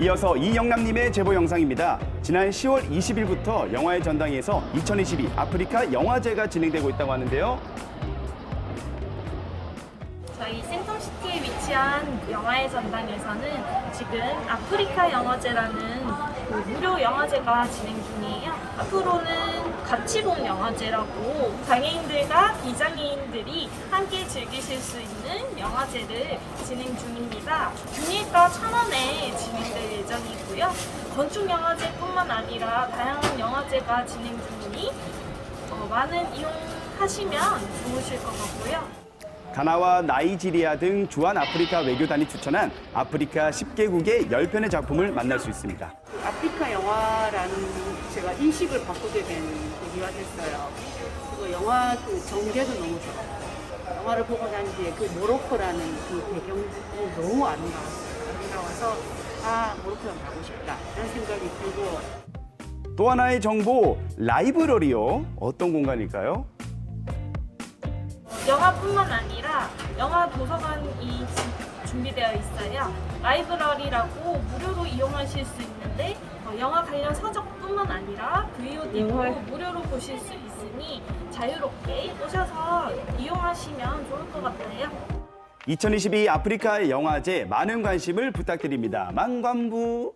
이어서 이영남님의 제보 영상입니다. 지난 10월 20일부터 영화의 전당에서 2022 아프리카 영화제가 진행되고 있다고 하는데요. 저희 센텀시티에 위치한 영화의 전당에서는 지금 아프리카 영화제라는 그 무료 영화제가 진행 중이에요. 앞으로는 같이 본 영화제라고 장애인들과 비장애인들이 함께 즐기실 수 있는 영화제를 진행 중입니다. 균일가 천 원에 진행될 예정이고요. 건축 영화제뿐만 아니라 다양한 영화제가 진행 중이니 어, 많은 이용하시면 좋으실 것 같고요. 가나와 나이지리아 등 주한 아프리카 외교단이 추천한 아프리카 10개국의 10편의 작품을 만날 수 있습니다. 아프리카 영화라는 제가 인식을 바꾸게 된 계기가 됐어요. 그리고 영화 그 전개도 너무 좋았고 영화를 보고 난 뒤에 그 모로코라는 그 배경이 너무 아름다웠어요. 아름다워서 아 모로코에 가고 싶다 이런 생각이 들고 또 하나의 정보, 라이브러리요. 어떤 공간일까요? 영화뿐만 아니라 영화 도서관이 지- 준비되어 있어요. 라이브러리라고 무료로 이용하실 수 있는데 어, 영화 관련 서적뿐만 아니라 VOD도 무료로 보실 수 있으니 자유롭게 오셔서 이용하시면 좋을 것 같아요. 2022 아프리카 영화제 많은 관심을 부탁드립니다. 만관부.